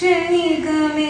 是你歌名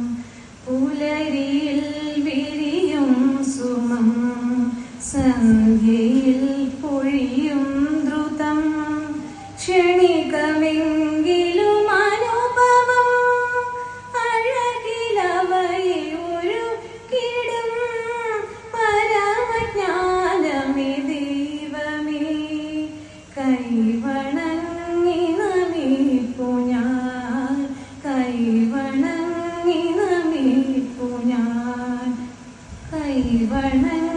പുലരിയിൽ വിരിയും സന്ധ്യയിൽ പൊഴിയും ദ്രുതം. ക്ഷണികമെങ്ങ ശ്രീവർണ്ണ